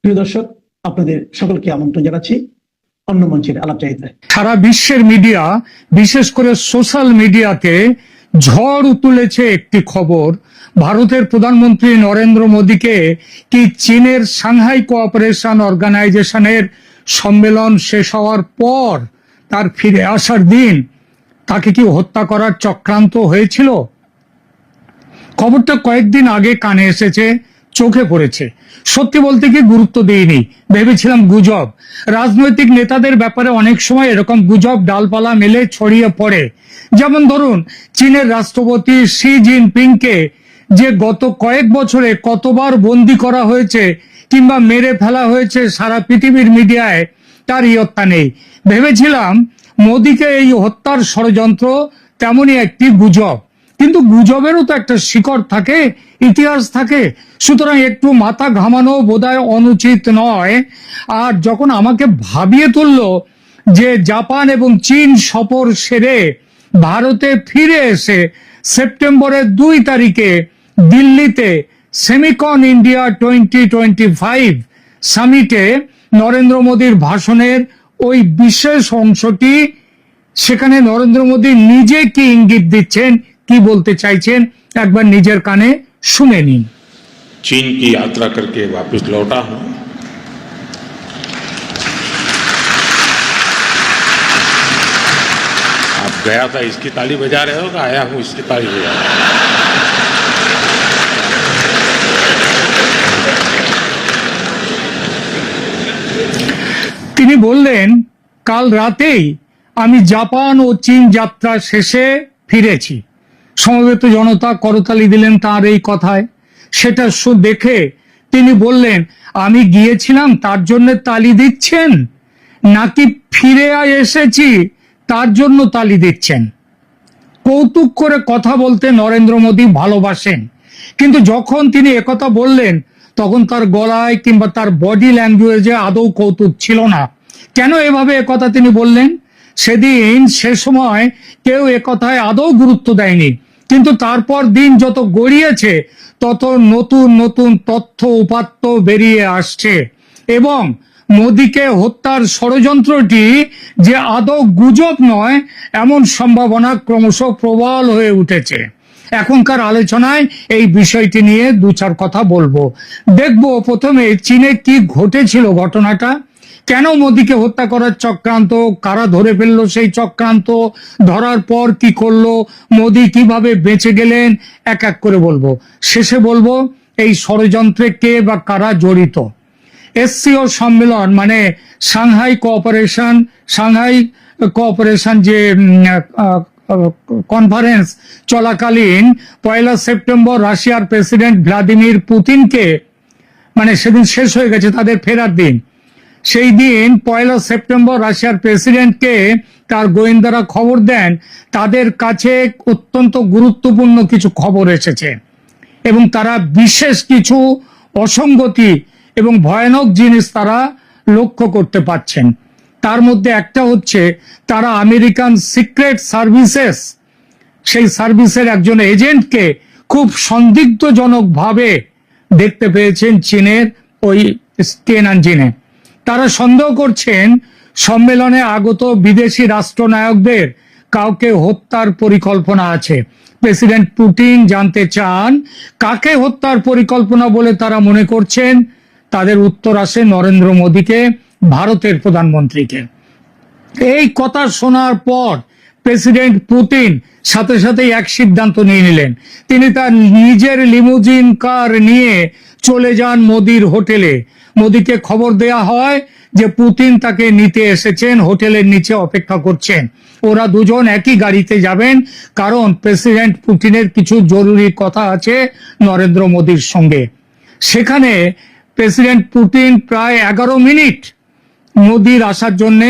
প্রিয় দর্শক, আপনাদের সকলকে আমন্ত্রণ জানাচ্ছি অন্য মঞ্চের আলাপচারিতায় সারা বিশ্বের মিডিয়া, বিশেষ করে সোশ্যাল মিডিয়াতে ঝড় তুলেছে একটি খবর। ভারতের প্রধানমন্ত্রী নরেন্দ্র মোদীকে কি চীনের সাংহাই কোঅপারেশন অর্গানাইজেশনের সম্মেলন শেষ হওয়ার পর তার ফিরে আসার দিন তাকে কি হত্যা করার চক্রান্ত হয়েছিল? খবরটা কয়েকদিন আগে কানে এসেছে। চোখে পড়েছে। সত্যি বলতে কি গুরুত্ব দিইনি। ভেবেছিলাম গুজব। রাজনৈতিক নেতাদের ব্যাপারে অনেক সময় এরকম গুজব, ডালপালা মেলে ছড়িয়ে পড়ে। যেমন ধরুন, চীনের রাষ্ট্রপতি শি জিনপিংকে যে গত কয়েক বছরে কতবার বন্দি করা হয়েছে কিংবা মেরে ফেলা হয়েছে সারা পৃথিবীর মিডিয়ায়, তার ইয়ত্তা নেই। ভেবেছিলাম, মোদীকে এই হত্যার ষড়যন্ত্র তেমনই একটি গুজব। কিন্তু গুজবেরও তো একটা শিকড় থাকে ইতিহাস থাকে, সুতরাং একটু মাথা ঘামানো বোধহয় অনুচিত নয়। আর যখন আমাকে ভাবিয়ে তুললো যে জাপান এবং চীন সফর সেরে ভারতে ফিরে এসে সেপ্টেম্বরের দুই তারিখে দিল্লিতে Semicon India twenty twenty five সামিটে Narendra মোদীর ভাষণের ওই বিশেষ অংশটি, সেখানে নরেন্দ্র মোদী নিজে কি ইঙ্গিত দিচ্ছেন, কি বলতে চাইছেন, একবার নিজের কানে শুনে নিন चीन की यात्रा करके वापस लौटा हूं आप गया था इसकी ताली बजा रहे हो कि आया हूं इसकी ताली बजा रहे हो? তিনি বললেন কাল রাতেই আমি জাপান ও চীন যাত্রা শেষে ফিরেছি সমবেত জনতা করতালি দিলেন তার এই কথায়। সেটা দেখে তিনি বললেন, আমি গিয়েছিলাম, তার জন্য তালি দিচ্ছেন? নাকি ফিরে এসেছি, তার জন্য তালি দিচ্ছেন? কৌতুক করে কথা বলতে নরেন্দ্র মোদী ভালোবাসেন। কিন্তু যখন তিনি একথা বললেন, তখন তার গলায় কিংবা তার বডি ল্যাঙ্গুয়েজে আদৌ কৌতুক ছিল না। কেন এভাবে একথা তিনি বললেন? সেদিন সে সময় কেউ একথায় আদৌ গুরুত্ব দেয়নি। কিন্তু তারপর দিন যত গড়িয়েছে, তত নতুন নতুন তথ্য উপাত্ত বেরিয়ে আসছে। এবং মোদীকে হত্যার ষড়যন্ত্রটি যে আদৌ গুজব নয়, এমন সম্ভাবনা ক্রমশ প্রবল হয়ে উঠেছে। এখনকার আলোচনায় এই বিষয়টি নিয়ে দু চার কথা বলব। দেখব প্রথমে চীনে কি ঘটেছিল ঘটনাটা। কেন মোদীকে হত্যা করার চক্রান্ত? কারা ধরে ফেলল সেই চক্রান্ত? ধরার পর কি করল? মোদী কীভাবে বেঁচে গেলেন? এক এক করে বলব। শেষে বলব, এই ষড়যন্ত্রে কে বা কারা জড়িত? এসসিও সম্মেলন মানে সাংহাই কোঅপারেশন সাংহাই কোঅপারেশন যে কনফারেন্স চলাকালীন পয়লা সেপ্টেম্বর রাশিয়ার প্রেসিডেন্ট ভ্লাদিমির পুতিনকে মানে সেদিন শেষ হয়ে গেছে তাদের ফেরার দিন। সেই দিন পয়লা সেপ্টেম্বর রাশিয়ার প্রেসিডেন্টকে তার গোয়েন্দারা খবর দেন। তাদের কাছে অত্যন্ত গুরুত্বপূর্ণ কিছু খবর এসেছে এবং তারা বিশেষ কিছু অসঙ্গতি এবং ভয়ানক জিনিস তারা লক্ষ্য করতে পাচ্ছেন তার মধ্যে একটা হচ্ছে, তারা আমেরিকান সিক্রেট সার্ভিসেস, সেই সার্ভিসের একজন এজেন্টকে খুব সন্দিগ্ধজনকভাবে দেখতে পেয়েছেন চীনের ওই টিয়েনানজিনে তারা সন্দেহ করছেন সম্মেলনে আগত বিদেশি রাষ্ট্রনায়কদের কাউকে হত্যার পরিকল্পনা আছে। প্রেসিডেন্ট পুতিন জানতে চান কাকে হত্যার পরিকল্পনা বলে তারা মনে করছেন। তাদের উত্তর আসে নরেন্দ্র মোদীকে, ভারতের প্রধানমন্ত্রীকে। এই কথা শোনার পর প্রেসিডেন্ট পুতিন সাথে সাথে এক সিদ্ধান্ত নিয়ে নিলেন। তিনি তার নিজের লিমুজিন কার নিয়ে চলে যান মোদির হোটেলে। মোদিকে খবর দেয়া হয় যে পুতিন তাকে নিতে এসেছেন, হোটেলের নিচে অপেক্ষা করছেন। ওরা দুজন একই গাড়িতে যাবেন, কারণ প্রেসিডেন্ট পুতিনের কিছু জরুরি কথা আছে নরেন্দ্র মোদীর সঙ্গে। সেখানে প্রেসিডেন্ট পুতিন প্রায় এগারো মিনিট মোদির আসার জন্য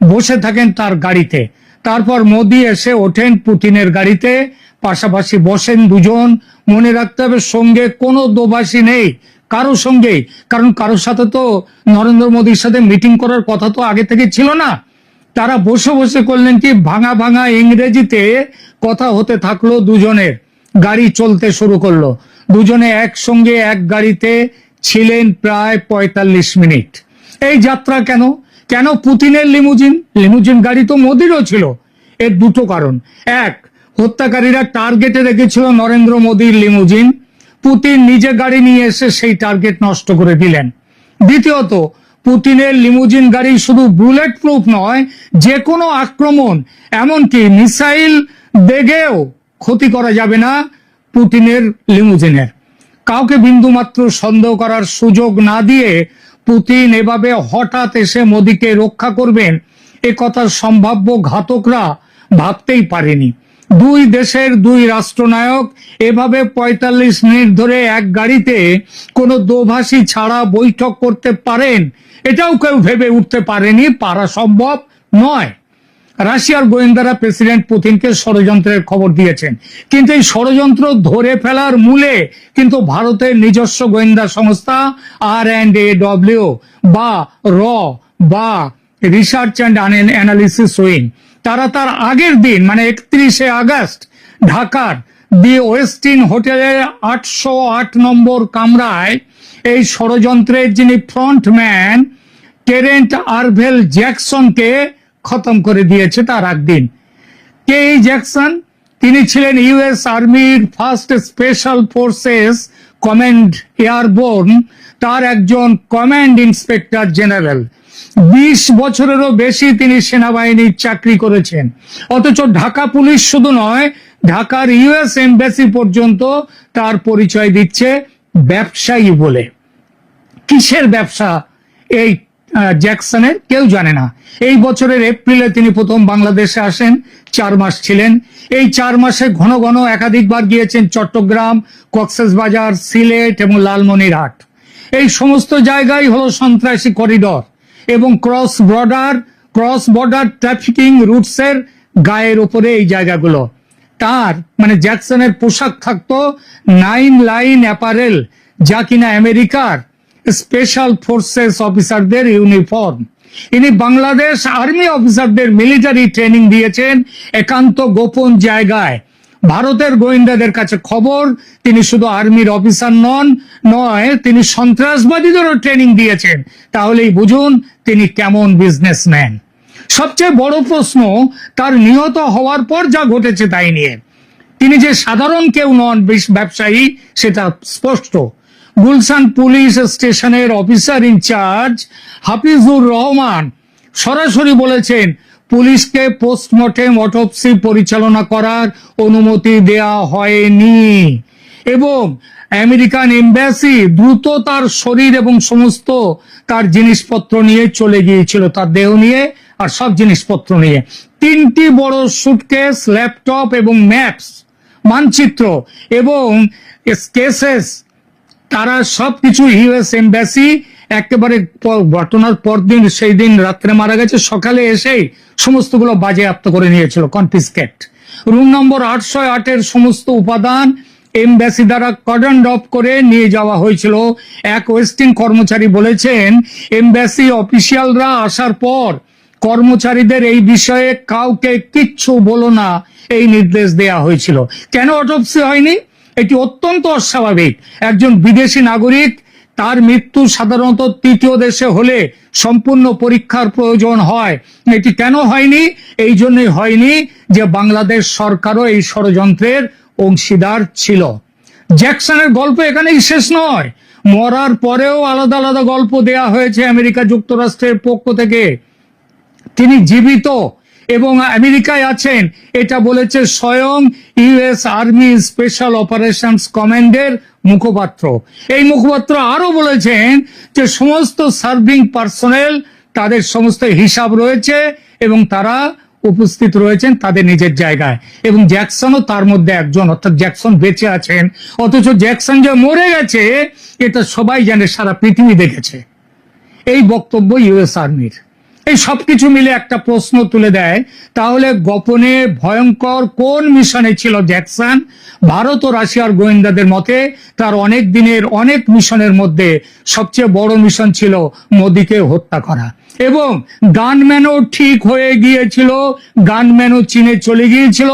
বসে থাকেন তার গাড়িতে। তারপর মোদি এসে ওঠেন পুতিনের গাড়িতে, পাশাপাশি বসেন দুজন। মনে রাখতে হবে সঙ্গে কোনো দোভাষী নেই। কারও সঙ্গেই কারণ কারোর সাথে তো নরেন্দ্র মোদীর সাথে মিটিং করার কথা তো আগে থেকে ছিল না। তারা বসে বসে করলেন কি, ভাঙা ভাঙা ইংরেজিতে কথা হতে থাকল দুজনের। গাড়ি চলতে শুরু করল। দুজনে একসঙ্গে এক গাড়িতে ছিলেন প্রায় পঁয়তাল্লিশ মিনিট। এই যাত্রা কেন? কেন পুতিনের লিমুজিন? লিমুজিন গাড়ি তো মোদিরও ছিল। এর দুটো কারণ। এক, হত্যাকারীরা টার্গেটে রেখেছিল নরেন্দ্র মোদীর লিমুজিন। পুতিন নিজে গাড়ি নিয়ে এসে সেই টার্গেট নষ্ট করে দিলেন। দ্বিতীয়ত, পুতিনের লিমুজিন গাড়ি শুধু বুলেট প্রুফ নয় যে কোনো আক্রমণ, এমনকি মিসাইল বেগেও ক্ষতি করা যাবে না পুতিনের লিমুজিনের কাউকে বিন্দুমাত্র সন্দেহ করার সুযোগ না দিয়ে পুতিন এভাবে হঠাৎ এসে মোদীকে রক্ষা করবেন, এ কথা সম্ভাব্য ঘাতকরা ভাবতেই পারেনি। দুই দেশের দুই রাষ্ট্রনায়ক এভাবে পঁয়তাল্লিশ মিনিট ধরে এক গাড়িতে কোনো দোভাষী ছাড়া বৈঠক করতে পারেন? এটাও কেউ ভেবে উঠতে পারেনি, পারা সম্ভব নয়। রাশিয়ার গোয়েন্দারা প্রেসিডেন্ট পুতিনকে ষড়যন্ত্রের খবর দিয়েছেন। কিন্তু এই ষড়যন্ত্র ধরে ফেলার মূলে কিন্তু ভারতের নিজস্ব গোয়েন্দা সংস্থা আর অ্যান্ড এ ডব্লিউ বা র বা রিসার্চ অ্যান্ড অ্যানালিসিস উইং। তারা তার আগের দিন মানে একত্রিশে আগস্ট, ঢাকার দি ওয়েস্টিন হোটেলের আটশো আট নম্বর কামরায় এই ষড়যন্ত্রের যিনি ফ্রন্টম্যান, টেরেন্ট আরভেল জ্যাকসনকে খতম করে দিয়েছে তার একদিন কে এই জ্যাকসন? তিনি ছিলেন ইউএস আর্মির first special forces command airborne, তার একজন কমান্ড ইন্সপেক্টর জেনারেল। বিশ বছরেরও বেশি তিনি সেনাবাহিনীর চাকরি করেছেন। অথচ ঢাকা পুলিশ শুধু নয়, ঢাকার ইউএস এমবাসি পর্যন্ত তার পরিচয় দিচ্ছে ব্যবসায়ী বলে। কিসের ব্যবসা? এই জ্যাকসনের? কেউ জানে না। এই বছরের এপ্রিলে তিনি প্রথম বাংলাদেশে আসেন, চার মাস ছিলেন। এই চার মাসে ঘন ঘন একাধিকবার গিয়েছেন চট্টগ্রাম কক্সবাজার সিলেট এবং লালমনিরহাট। এই সমস্ত জায়গায় হলো সন্ত্রাসী করিডর। এবং cross border cross border trafficking রুটসের গায়ের উপরে এই জায়গাগুলো। তার মানে জ্যাকসনের পোশাক থাকতো নাইন লাইন অ্যাপারেল যা কিনা আমেরিকার স্পেশাল ফোর্সেস অফিসারদের ইউনিফর্ম ইনি বাংলাদেশ আর্মি অফিসারদের মিলিটারি ট্রেনিং দিয়েছেন একান্ত গোপন জায়গায়। ভারতের গোয়েন্দাদের কাছে খবর, তিনি শুধু আর্মির অফিসার নন, নয়, তিনি সন্ত্রাসবাদীদেরও ট্রেনিং দিয়েছেন। তাহলেই বুঝুন, তিনি কেমন বিজনেসম্যান সবচেয়ে বড় প্রশ্ন, তার নিহত হওয়ার পর যা ঘটেছে তাই নিয়ে। তিনি যে সাধারণ কেউ নন ব্যবসায়ী, সেটা স্পষ্ট। গুলশান পুলিশ স্টেশনের officer in charge Hafizur Rahman সরাসরি বলেছেন পুলিশকে পোস্টমর্টেম অটোপসি পরিচালনা করার অনুমতি দেয়া হয়নি। এবং আমেরিকান এম্বাসি দ্রুত তার শরীর এবং সমস্ত তার জিনিসপত্র নিয়ে চলে গিয়েছিল, তার দেহ নিয়ে আর সব জিনিসপত্র নিয়ে। তিনটি বড় সুটকেস ল্যাপটপ এবং ম্যাপস মানচিত্র এবং কেসেস তারা সবকিছু ইউএস এম্বাসি একেবারে ঘটনার পরদিন সেই দিন রাত্রে মারা গেছে। সকালে এসেই সমস্তগুলো বাজেয়াপ্ত করে নিয়েছিল কনফিসকেট। রুম নম্বর আটশো আটের সমস্ত উপাদান এমবাসি দ্বারা কর্ডন অফ করে নিয়ে যাওয়া হয়েছিল। এক ওয়েস্টিং কর্মচারী বলেছেন এমবাসি অফিসিয়ালরা আসার পর কর্মচারীদের এই বিষয়ে কাউকে কিচ্ছু বলো না। এই নির্দেশ দেয়া হয়েছিল। কেন অটোপসি হয়নি? এটি অত্যন্ত অস্বাভাবিক। একজন বিদেশি নাগরিক তার মৃত্যু সাধারণত তৃতীয় দেশে হলে সম্পূর্ণ পরীক্ষার প্রয়োজন হয়। এটি কেন হয়নি? এই জন্যই হয়নি যে বাংলাদেশ সরকারও এই ষড়যন্ত্রের অংশীদার ছিল। জ্যাকসনের গল্প এখানেই শেষ নয়। মরার পরেও আলাদা আলাদা গল্প দেয়া হয়েছে আমেরিকা যুক্তরাষ্ট্রের পক্ষ থেকে। তিনি জীবিত এবং আমেরিকায় আছেন, এটা বলেছে স্বয়ং ইউএস আর্মি স্পেশাল অপারেশনস কমান্ডের মুখপাত্র। এই মুখপাত্র আরও বলেছেন যে সমস্ত সার্ভিং পার্সোনেল তাদের সমস্ত হিসাব রয়েছে এবং তারা উপস্থিত রয়েছেন তাদের নিজের জায়গায়। এবং জ্যাকসনও তার মধ্যে একজন, অর্থাৎ জ্যাকসন বেঁচে আছেন। অথচ জ্যাকসন যে মরে গেছে, এটা সবাই জানে, সারা পৃথিবী দেখেছে। এই বক্তব্য ইউএস আর্মির এই সবকিছু মিলে একটা প্রশ্ন তুলে দেয়, তাহলে গোপনে ভয়ঙ্কর কোন মিশনে ছিল জ্যাকসন? ভারত ও রাশিয়ার গোয়েন্দাদের মতে তার অনেক দিনের, অনেক মিশনের মধ্যে সবচেয়ে বড় মিশন ছিল মোদীকে হত্যা করা। এবং গানম্যানও ঠিক হয়ে গিয়েছিল, গানম্যানও চীনে চলে গিয়েছিল,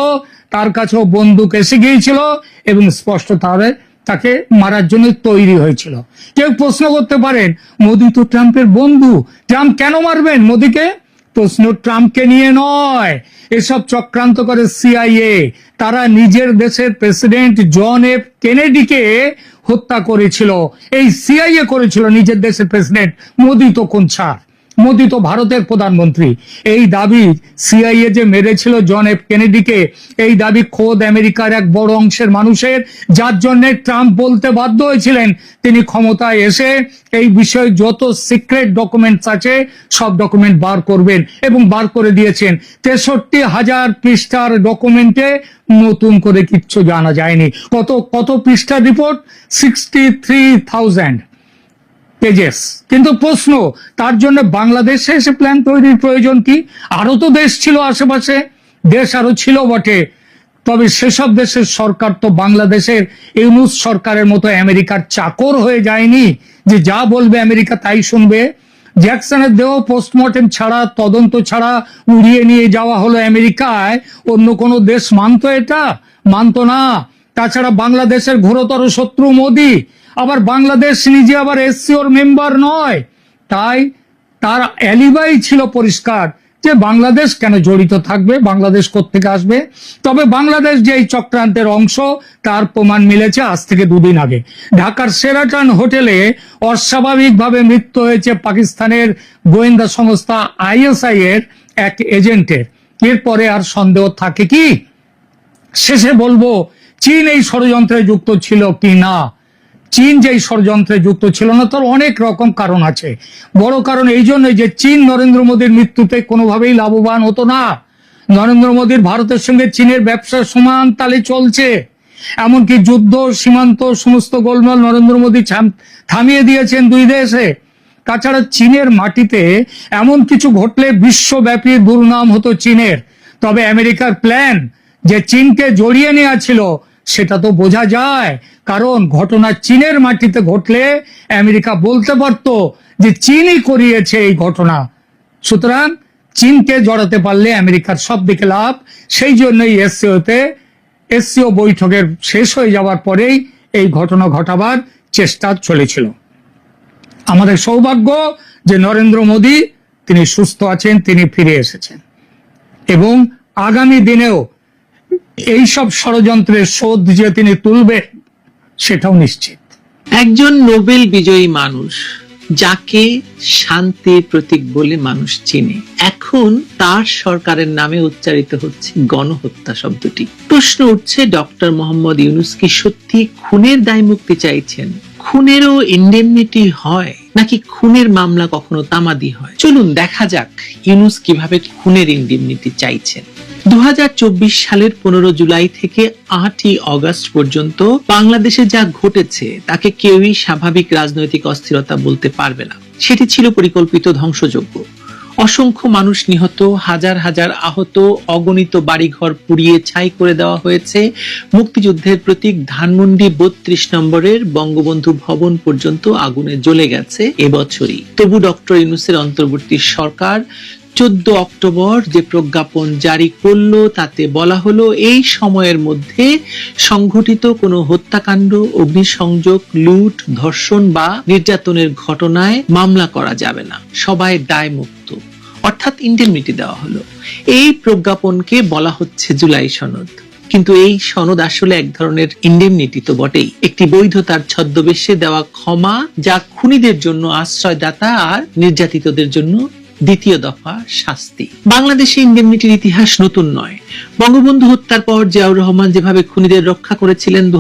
তার কাছেও বন্দুক এসে গিয়েছিল, এবং স্পষ্ট তাহলে তাকে মারার জন্য তৈরি হয়েছিল। কেউ প্রশ্ন করতে পারেন, মোদী তো ট্রাম্পের বন্ধু, ট্রাম্প কেন মারবেন? মোদীকে, প্রশ্ন ট্রাম্পকে নিয়ে নয়। এসব চক্রান্ত করে সিআইএ, তারা নিজের দেশের প্রেসিডেন্ট জন এফ কেনেডিকে হত্যা করেছিল। এই সিআইএ করেছিল নিজের দেশের প্রেসিডেন্ট মোদী তো কোন ছাড়। মোদী তো ভারতের প্রধানমন্ত্রী। এই দাবি সিআইএ যে মেরেছিল জন এফ কেনেডিকে, এই দাবি খোদ আমেরিকার এক বড় অংশের মানুষের। যার জন্য ট্রাম্প বলতে বাধ্য হয়েছিলেন, তিনি ক্ষমতায় এসে এই বিষয়ে যত সিক্রেট ডকুমেন্টস আছে, সব ডকুমেন্ট বার করবেন এবং বার করে দিয়েছেন। তেষট্টি হাজার পৃষ্ঠার ডকুমেন্টে নতুন করে কিচ্ছু জানা যায়নি। কত কত পৃষ্ঠার report? Sixty three thousand pages কিন্তু প্রশ্ন, তার জন্য বাংলাদেশে এসে প্ল্যান তৈরির প্রয়োজন কি? আরও তো দেশ ছিল আশেপাশে, দেশ আরও ছিল বটে। তবে সেসব দেশের সরকার তো বাংলাদেশের ইউনুস সরকারের মতো আমেরিকার চাকর হয়ে যায়নি, যে যা বলবে আমেরিকা তাই শুনবে। জ্যাকসনের দেহ পোস্টমর্টেম ছাড়া, তদন্ত ছাড়া উড়িয়ে নিয়ে যাওয়া হলো আমেরিকায়। অন্য কোনো দেশ মানতো এটা? মানতো না। তাছাড়া বাংলাদেশের ঘোরতর শত্রু মোদী আবার বাংলাদেশ নিজে আবার এসসিওর মেম্বার নয়। তাই তার অ্যালিবাই ছিল পরিষ্কার যে বাংলাদেশ কেন জড়িত থাকবে, বাংলাদেশ থেকে আসবে? তবে বাংলাদেশ যে এই চক্রান্তের অংশ, তার প্রমাণ মিলেছে আজ থেকে দুদিন আগে। ঢাকার সেরাটান হোটেলে অস্বাভাবিকভাবে মৃত্যু হয়েছে পাকিস্তানের গোয়েন্দা সংস্থা আইএসআই এর এক এজেন্টের। এরপরে আর সন্দেহ থাকে কি? শেষে বলব, চীন এই ষড়যন্ত্রে যুক্ত ছিল কি না? চীন যে এই ষড়যন্ত্রে যুক্ত ছিল না, তার অনেক রকম কারণ আছে। বড় কারণ এই জন্য যে চীন নরেন্দ্র মোদীর মৃত্যুতে কোনোভাবেই লাভবান হতো না। নরেন্দ্র মোদীর ভারতের সঙ্গে চীনের ব্যবসা সমান তালে চলছে। এমনকি যুদ্ধ, সীমান্ত, সমস্ত গোলমাল নরেন্দ্র মোদী থামিয়ে দিয়েছেন দুই দেশে। তাছাড়া চীনের মাটিতে এমন কিছু ঘটলে বিশ্বব্যাপী দুর্নাম হতো চীনের। তবে আমেরিকার প্ল্যান যে চীনকে জড়িয়ে নেওয়া ছিল সেটা তো বোঝা যায়। কারণ ঘটনা চীনের মাটিতে ঘটলে আমেরিকা বলতে পারত যে চীনই করিয়েছে এই ঘটনা। সুতরাং চীনকে জড়াতে পারলে আমেরিকার সব দিকে লাভ। সেই জন্যই এসসিওতে, এসসিও বৈঠকের শেষ হয়ে যাওয়ার পরেই এই ঘটনা ঘটাবার চেষ্টা চলেছিল। আমাদের সৌভাগ্য যে নরেন্দ্র মোদী, তিনি সুস্থ আছেন, তিনি ফিরে এসেছেন। এবং আগামী দিনেও এইসব ষড়যন্ত্রের শোধ যে তিনি তুলবে, সেটাও নিশ্চিত। একজন নোবেল বিজয়ী মানুষ যাকে শান্তির প্রতীক বলে মানুষ চিনে, এখন তার সরকারের নামে উচ্চারিত হচ্ছে গণহত্যা শব্দটি। প্রশ্ন উঠছে, ডক্টর মোহাম্মদ ইউনুস কি সত্যি খুনের দায় মুক্তি চাইছেন? খুনেরও ইন্ডেমনিটি হয়, নাকি খুনের মামলা কখনো তামাদি হয়? চলুন দেখা যাক ইউনুস কীভাবে খুনের ইন্ডেমনিটি চাইছেন। দু সালের পনেরো জুলাই থেকে আটই অগস্ট পর্যন্ত বাংলাদেশে যা ঘটেছে, তাকে কেউই স্বাভাবিক রাজনৈতিক অস্থিরতা বলতে পারবে না। সেটি ছিল পরিকল্পিত ধ্বংসযজ্ঞ। অসংখ্য মানুষ নিহত, হাজার হাজার আহত, অগণিত বাড়িঘর পুড়িয়ে ছাই করে দেওয়া হয়েছে। মুক্তিযুদ্ধের প্রতীক ধানমন্ডি বত্রিশ নম্বরের বঙ্গবন্ধু ভবন পর্যন্ত আগুনে জ্বলে গেছে এবছরই তবু ডক্টর ইউনুসের অন্তর্বর্তী সরকার চোদ্দ অক্টোবর যে প্রজ্ঞাপন জারি করল, তাতে বলা হলো এই সময়ের মধ্যে সংঘটিত কোনো হত্যাকাণ্ড, অগ্নিসংযোগ, লুট, ধর্ষণ বা নির্যাতনের ঘটনায় মামলা করা যাবে না। সবাই দায় মুক্ত অর্থাৎ ইন্ডেমনিটি দেওয়া হলো। এই প্রজ্ঞাপনকে বলা হচ্ছে জুলাই সনদ। কিন্তু এই সনদ আসলে এক ধরনের ইন্ডেমনিটি তো বটেই। একটি বৈধতার ছদ্মবেশে দেওয়া ক্ষমা যা খুনিদের জন্য, আশ্রয়দাতা আর নির্যাতিতদের জন্য দ্বিতীয় দফা শাস্তি। বাংলাদেশে ইন্ডেমনিটির ইতিহাস নতুন নয়। বঙ্গবন্ধু হত্যার পর জিয়াউর রহমান যেভাবে খুনিদের রক্ষা করেছিলেন দু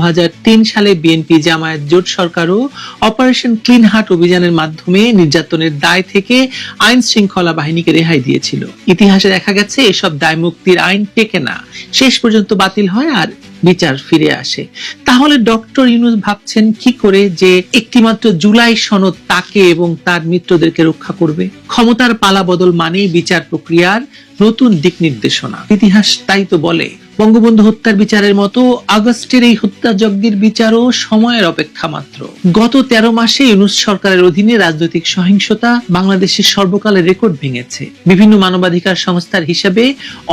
সালে বিএনপি জামায়াত জোট সরকারও অপারেশন ক্লিন হার্ট অভিযানের মাধ্যমে নির্যাতনের দায় থেকে আইন শৃঙ্খলা বাহিনীকে রেহাই দিয়েছিল। ইতিহাসে দেখা গেছে, এসব দায় মুক্তির আইন টেকে না। শেষ পর্যন্ত বাতিল হয় আর বিচার ফিরে আসে। তাহলে ডক্টর ইউনুস ভাবছেন কি করে যে একটিমাত্র জুলাই সনদ তাকে এবং তার মিত্রদেরকে রক্ষা করবে? ক্ষমতার পালা বদল মানেই বিচার প্রক্রিয়ার নতুন দিক নির্দেশনা। ইতিহাস তাই তো বলে, বঙ্গবন্ধু হত্যার বিচারের মতো আগস্টের এই হত্যাযজ্ঞের বিচারও সময়ের অপেক্ষা মাত্র। গত তেরো মাসে ইউনুস সরকারের অধীনে রাজনৈতিক সহিংসতা বাংলাদেশের সর্বকালের রেকর্ড ভেঙেছে। বিভিন্ন মানবাধিকার সংস্থার হিসাবে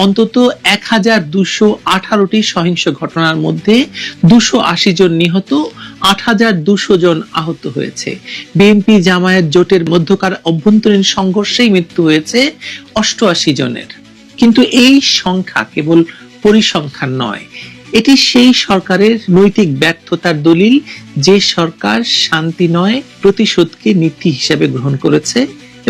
অন্তত এক হাজার দুশো আঠারোটি সহিংস ঘটনার মধ্যে দুশো আশি জন নিহত, আট হাজার দুশো জন আহত হয়েছে। বিএনপি জামায়াত জোটের মধ্যকার অভ্যন্তরীণ সংঘর্ষেই মৃত্যু হয়েছে অষ্টআশি জনের। কিন্তু এই সংখ্যা কেবল পরিসংখ্যান নয়। এটি সেই সরকারের নৈতিক ব্যর্থতার দলিল যে সরকার শান্তি নয়, প্রতিশোধকে নীতি হিসেবে গ্রহণ করেছে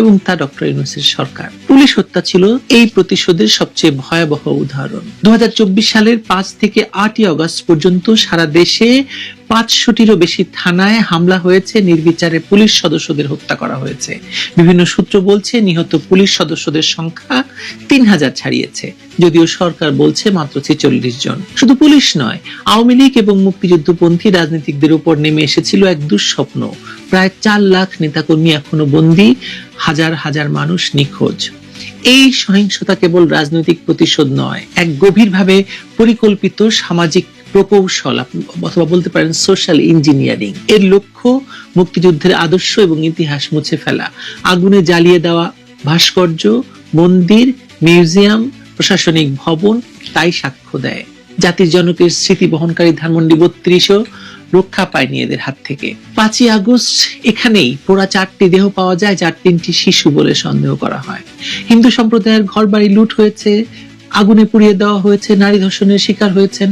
এবং তা ডক্টর ইউনুসের সরকার। পুলিশ হত্যা ছিল এই প্রতিশোধের সবচেয়ে ভয়াবহ উদাহরণ। দু হাজার চব্বিশ সালের পাঁচ থেকে আটই অগস্ট পর্যন্ত সারা দেশে পাঁচশোটিরও বেশি থানায় হামলা হয়েছে, নির্বিচারে পুলিশ সদস্যদের হত্যা করা হয়েছে। বিভিন্ন সূত্র বলছে, নিহত পুলিশ সদস্যদের সংখ্যা তিন হাজার ছাড়িয়েছে। যদিও সরকার বলছে মাত্র ছেচল্লিশ জন। শুধু পুলিশ নয়, আওয়ামী লীগ এবং মুক্তিযুদ্ধপন্থী রাজনীতিকদের উপর নেমে এসেছিল এক দুঃস্বপ্ন। প্রায় চার লাখ নেতাকর্মী এখনও বন্দী, হাজার হাজার মানুষ নিখোঁজ। এই সহিংসতা কেবল রাজনৈতিক প্রতিশোধ নয়, এক গভীরভাবে পরিকল্পিত সামাজিক প্রকৌশল অথবা বলতে পারেন সোশ্যাল ইঞ্জিনিয়ারিং এর লক্ষ্য, মুক্তিযুদ্ধের আদর্শ এবং ইতিহাস মুছে ফেলা। আগুনে জ্বালিয়ে দেওয়া ভাস্কর্য, মন্দির, মিউজিয়াম, প্রশাসনিক ভবন তাই সাক্ষ্য দেয়। জাতির জনকের স্মৃতি বহনকারী ধানমন্ডি বত্রিশও রক্ষা পায়নি এদের হাত থেকে। পাঁচই আগস্ট এখানেই পোড়া চারটি দেহ পাওয়া যায় যার তিনটি শিশু বলে সন্দেহ করা হয়। হিন্দু সম্প্রদায়ের ঘর বাড়ি লুট হয়েছে আগুনে পুড়িয়ে দেওয়া হয়েছে, নারী ধর্ষণের শিকার হয়েছেন।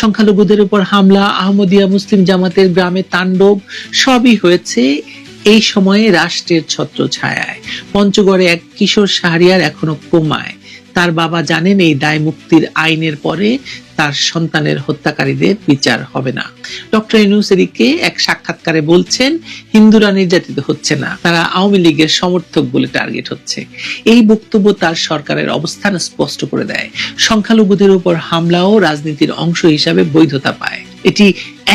সংখ্যালঘুদের উপর হামলা, আহমদিয়া মুসলিম জামাতের গ্রামে তাণ্ডব, সবই হয়েছে এই সময়ে রাষ্ট্রের ছত্র ছায় পঞ্চগড়ে এক কিশোর শাহরিয়ার এখনও কোমায়। তার বাবা জানেন এই দায় মুক্তির আইনের পরে তার সন্তানের হত্যাকারীদের বিচার হবে না। ডক্টর ইউনুস এদিকে এক সাক্ষাৎকারে বলছেন, হিন্দুরা নির্যাতিত হচ্ছে না, তারা আওয়ামী লীগের সমর্থক বলে টার্গেট হচ্ছে। এই বক্তব্য তার সরকারের অবস্থান স্পষ্ট করে দেয়। সংখ্যালঘুদের উপর হামলাও রাজনীতির অংশ হিসাবে বৈধতা পায়। এটি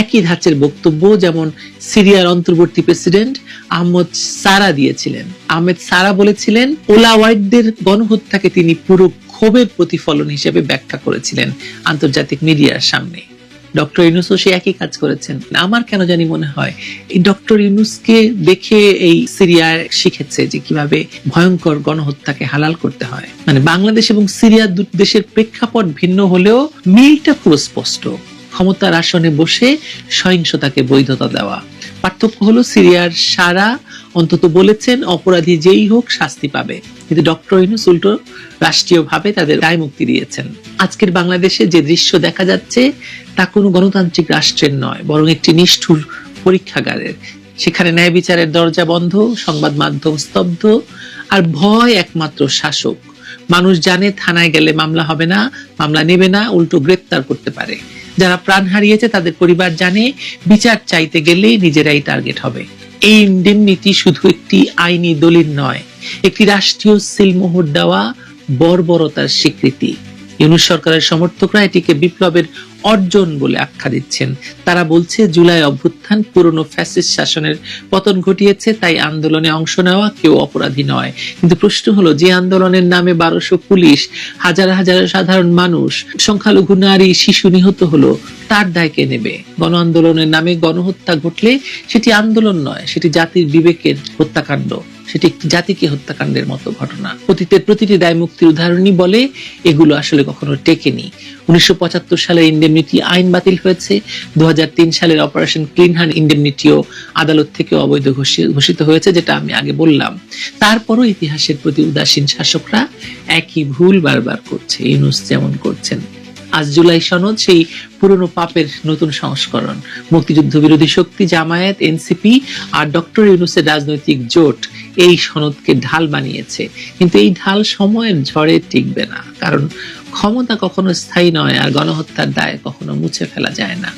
একই ধাঁচের বক্তব্য যেমন সিরিয়ার অন্তর্বর্তী প্রেসিডেন্ট আহমদ সারা দিয়েছিলেন। আহমেদ সারা বলেছিলেন ওলাওয়াইডদের গণহত্যাকে তিনি পুরো ক্ষোভের প্রতিফলন হিসেবে ব্যাখ্যা করেছিলেন আন্তর্জাতিক মিডিয়ার সামনে। ডক্টর ইউনুসও সে একই কাজ করেছেন। আমার কেন জানি মনে হয়, এই ডক্টর ইউনুসকে দেখে এই সিরিয়ার শিখেছে যে কীভাবে ভয়ঙ্কর গণহত্যাকে হালাল করতে হয়। মানে বাংলাদেশ এবং সিরিয়া দেশের প্রেক্ষাপট ভিন্ন হলেও মিলটা পুরো স্পষ্ট। ক্ষমতার আসনে বসে সহিংসতাকে বৈধতা দেওয়া। পার্থক্য হলো সিরিয়ার সারা অন্তত বলেছেন অপরাধী যেই হোক শাস্তি পাবে। কিন্তু ডক্টর ইউনুস উল্টো রাষ্ট্রীয়ভাবে তাদের দায় মুক্তি দিয়েছেন। আজকের বাংলাদেশে যে দৃশ্য দেখা যাচ্ছে তা কোনো গণতান্ত্রিক রাষ্ট্রের নয়, বরং একটি নিষ্ঠুর পরীক্ষাগারের। সেখানে ন্যায় বিচারের দরজা বন্ধ, সংবাদ মাধ্যম স্তব্ধ, আর ভয় একমাত্র শাসক। মানুষ জানে থানায় গেলে মামলা হবে না, মামলা নেবে না, উল্টো গ্রেপ্তার করতে পারে। যারা প্রাণ হারিয়েছে তাদের পরিবার জানে, বিচার চাইতে গেলেই নিজেরাই টার্গেট হবে। এই ইন্ডেমনিটি শুধু একটি আইনি দলিল নয়, একটি রাষ্ট্রীয় সিলমোহর দেওয়া বর্বরতার স্বীকৃতি। ইউনুস সরকারের সমর্থকরা এটিকে বিপ্লবের অর্জন বলে আখ্যা দিচ্ছেন। তারা বলছে, জুলাই অভ্যুত্থান পুরনো ফ্যাসিস্ট শাসনের পতন ঘটিয়েছে, তাই আন্দোলনে অংশ নেওয়া কেউ অপরাধী নয়। কিন্তু প্রশ্ন হলো, যে আন্দোলনের নামে বারোশো পুলিশ, হাজার হাজার সাধারণ মানুষ, সংখ্যালঘু নারী, শিশু নিহত হলো, তার দায় কে নেবে? গণ আন্দোলনের নামে গণহত্যা ঘটলে সেটি আন্দোলন নয়, সেটি জাতির বিবেকের হত্যাকাণ্ড। সেটি একটি জাতিকে হত্যাকাণ্ডের মতো ঘটনা। অতীতের প্রতিটি দায় মুক্তির উদাহরণই বলে, এগুলো আসলে কখনো টেকেনি। উনিশশো সালে ইন্ডেমনিটি আইন বাতিল হয়েছে। দু সালের অপারেশন ক্লিন হ্যান্ড ইন্ডেমনিটিও আদালত থেকে অবৈধ ঘোষিত হয়েছে, যেটা আমি আগে বললাম। তারপরও ইতিহাসের প্রতি উদাসীন শাসকরা একই ভুল বারবার করছে, ইউনুস যেমন করছেন। আজ জুলাই সনদ, সেই পুরনো পাপের নতুন সংস্করণ। মুক্তিযুদ্ধ বিরোধী শক্তি, জামায়াত, এনসিপি আর ডক্টর ইউনুসের রাজনৈতিক জোট এই সনদকে ঢাল বানিয়েছে। কিন্তু এই ঢাল সময়ের ঝড়ে টিকবে না। কারণ ক্ষমতা কখনো স্থায়ী নয় আর গণহত্যার দায় কখনো মুছে ফেলা যায় না।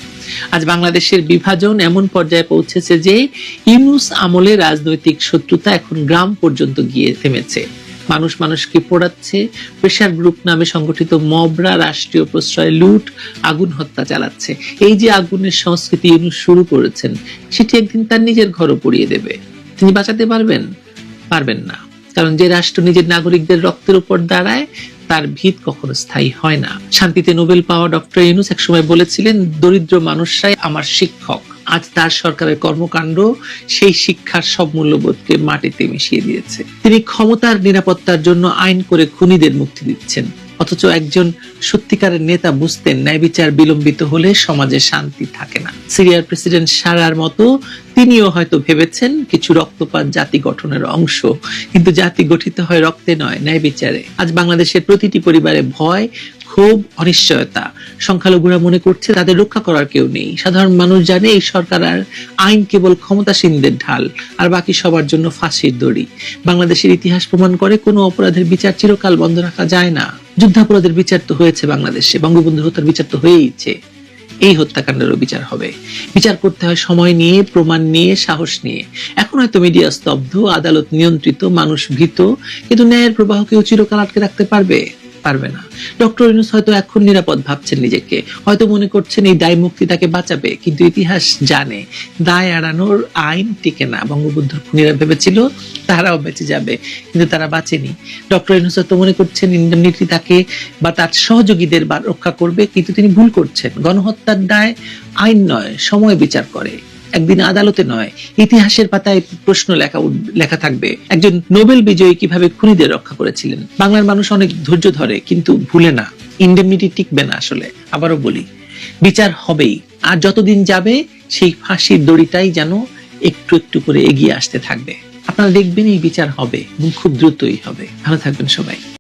আজ বাংলাদেশের বিভাজন এমন পর্যায়ে পৌঁছেছে যে ইউনুস আমলে রাজনৈতিক শত্রুতা এখন গ্রাম পর্যন্ত গিয়ে থেমেছে। মানুষ মানুষকে পোড়াচ্ছে। প্রেশার গ্রুপ নামে সংগঠিত মবরা রাষ্ট্রীয় প্রশ্রয় লুট, আগুন হত্যা চালাচ্ছে। এই যে আগুনের সংস্কৃতি ইউনুস শুরু করেছেন, সেটি একদিন তার নিজের ঘরও পুড়িয়ে দেবে। তিনি বাঁচাতে পারবেন? পারবেন না। কারণ যে রাষ্ট্র নিজের নাগরিকদের রক্তের উপর দাঁড়ায়, তার ভিত কখনো স্থায়ী হয় না। শান্তিতে নোবেল পাওয়া ডক্টর ইউনুস একসময় বলেছিলেন, দরিদ্র মানুষরাই আমার শিক্ষক। আজ তার সরকারের কর্মকাণ্ড সেই শিক্ষার সব মূল্যবোধকে মাটিতে মিশিয়ে দিয়েছে। তিনি ক্ষমতার নিরাপত্তার জন্য আইন করে খুনিদের মুক্তি দিচ্ছেন। অথচ একজন সত্যিকারের নেতা বুঝতেন ন্যায় বিচার বিলম্বিত হলে সমাজে শান্তি থাকে না। সিরিয়ার প্রেসিডেন্ট সারার মতো তিনিও হয়তো ভেবেছেন কিছু রক্তপাত জাতি গঠনের অংশ। কিন্তু জাতি গঠিত হয় রক্তে নয়, ন্যায় বিচারে। আজ বাংলাদেশের প্রতিটি পরিবারে ভয় ক্ষোভ, অনিশ্চয়তা। সংখ্যালঘুরা মনে করছে তাদের রক্ষা করার কেউ নেই। সাধারণ মানুষ জানে এই সরকার আর আইন কেবল ক্ষমতাসীনদের ঢাল, আর বাকি সবার জন্য ফাঁসির দড়ি। বাংলাদেশের ইতিহাস প্রমাণ করে কোনো অপরাধের বিচার চিরকাল বন্ধ রাখা যায় না। যুদ্ধাপরাধের বিচার তো হয়েছে বাংলাদেশে বঙ্গবন্ধু হত্যার বিচার তো হয়েইছে। এই হত্যাকাণ্ডেরও বিচার হবে। বিচার করতে হয় সময় নিয়ে, প্রমাণ নিয়ে, সাহস নিয়ে। এখন হয়তো মিডিয়া স্তব্ধ, আদালত নিয়ন্ত্রিত, মানুষ ভীত, কিন্তু ন্যায়ের প্রবাহ কেউ চিরকাল আটকে রাখতে পারবে? পারবে না। ডক্টর ইউনুস হয়তো এখন নিরাপদ ভাবছেন নিজেকে। হয়তো মনে করছেন এই দায় মুক্তি তাকে বাঁচাবে, কিন্তু ইতিহাস জানে, দায় এড়ানোর আইন টিকে না। বঙ্গবন্ধুর খুনিরা ভেবেছিল তারাও বেঁচে যাবে, কিন্তু তারা বাঁচেনি। ডক্টর ইউনুস হয়তো মনে করছেন ইন্ডেমনিটি তাকে বা তার সহযোগীদের রক্ষা করবে, কিন্তু তিনি ভুল করছেন। গণহত্যার দায় আইন নয়, সময় বিচার করে। একদিন আদালতে নয়, ইতিহাসের পাতায় প্রশ্ন লেখা লেখা থাকবে। একজন নোবেল বিজয়ী কীভাবে খুনিদের রক্ষা করেছিলেন? বাংলার মানুষ অনেক ধৈর্য ধরে, কিন্তু ভুলে না। ইন্ডেমনিটি টিকবে না আসলে। আবারও বলি, বিচার হবেই। আর যতদিন যাবে, সেই ফাঁসির দড়িটাই যেন একটু একটু করে এগিয়ে আসতে থাকবে। আপনারা দেখবেন এই বিচার হবে এবং খুব দ্রুতই হবে। ভালো থাকবেন সবাই।